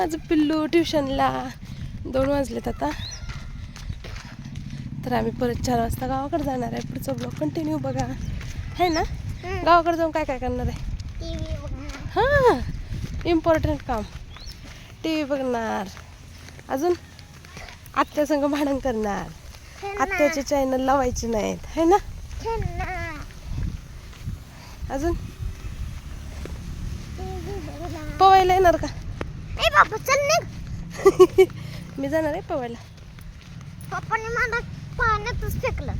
माझं पिल्लू ट्युशनला. दोन वाजलेत आता. तर आम्ही परत चार वाजता गावाकडे जाणार आहे. पुढचा ब्लॉग कंटिन्यू बघा. आहे ना? गावाकडे जाऊन काय काय करणार आहे? हां. इम्पॉर्टंट काम. टी व्ही बघणार. अजून आत्यासंग भांडण करणार. आत्याचे चॅनल लावायचे नाहीत. है ना? अजून? पवायला येणार का? ए बाबा चल निघ. मी जाणार आहे पवायला. पप्पाने मला पाण्यातच फेकलं.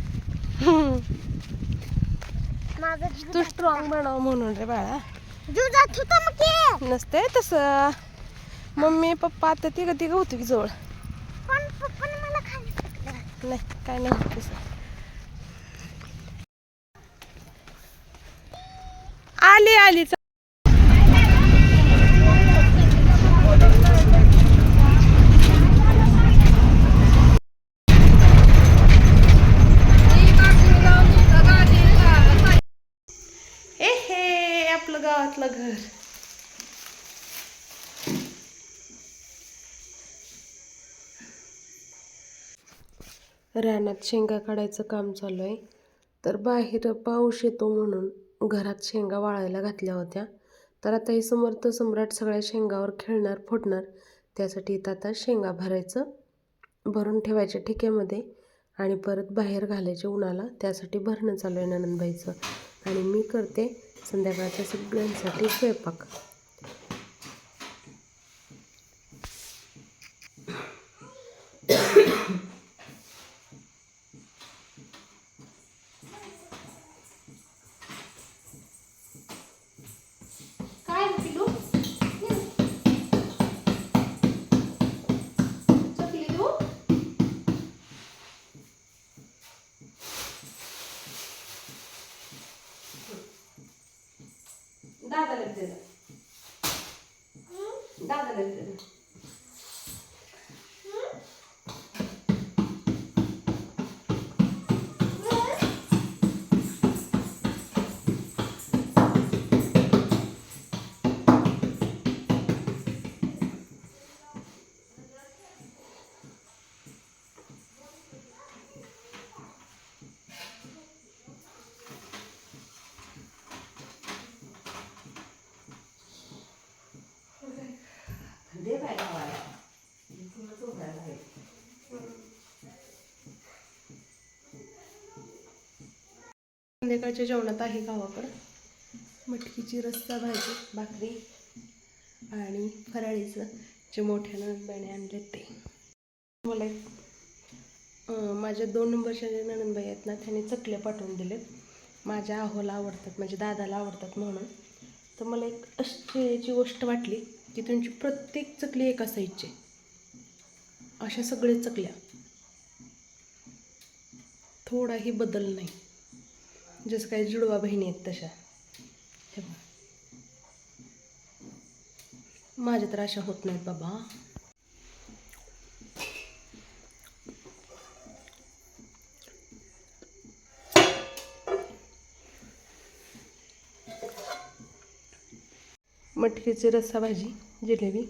माझा जीव तू स्ट्रॉंग बनाव म्हणून रे बाळा. जीव जात होता मग ते नसते तसं. मम्मी पप्पा आता तिघं तिघं होती की जवळ. पण पप्पाने मला खाली फेकलं. नाही काय नाही होत तसं. आली आली च- ए हे आपलं गावातलं घर रानात शेंगा काढायचं काम चालू आहे. तर बाहेर पाऊस येतो म्हणून घरात शेंगा वाळायला घातल्या होत्या. तर आता हे समर्थ सम्राट सगळ्या शेंगावर खेळणार फुटणार त्यासाठी इथं आता शेंगा भरायचं भरून ठेवायच्या ठिक्यामध्ये आणि परत बाहेर घालायचे उन्हाला. त्यासाठी भरणं चालू आहे ननंदबाईचं. आणि मी करते संध्याकाळच्या सगळ्यांसाठी स्वयंपाक काय पिलू चकली देऊ दादाला दे. दादाला दे. संध्याकाळच्या जेवणात आहे गावाकडं. मटकीची रस्सा भाजी भाकरी आणि फराळीचं जे मोठ्या नणंदबाईने आणले ते. मला एक माझ्या दोन नंबरच्या जे नणंदबाई आहेत ना त्यांनी चकल्या पाठवून दिलेत. माझ्या आहोला आवडतात माझ्या दादाला आवडतात म्हणून. तर मला एक आश्चर्याची गोष्ट वाटली की तुमची प्रत्येक चकली एका साईजची अशा सगळे चकल्या. थोडाही बदल नाही. जसं काही जुडवा बहिणी आहेत तशा. हे बघ. माझ्या तर अशा होत नाहीत बाबा. मटकीची रस्सा भाजी जिलेबी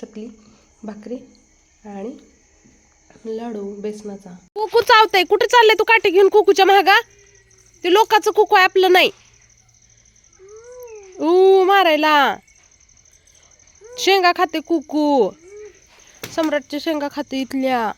चकली भाकरी आणि लाडू बेसनाचा. कुकू चावतंय. कुठे चाललंय तू काटे घेऊन कुकूच्या महागा ते लोकांचं कुकू आहे आपलं नाही. ऊ मारायला. शेंगा खाते कुकू. सम्राटच्या शेंगा खाते इथल्या.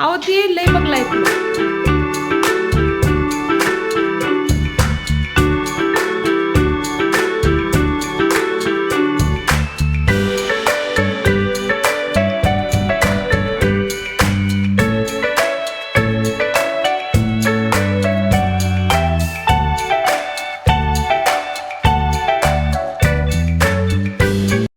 अहो ते लय बघलाय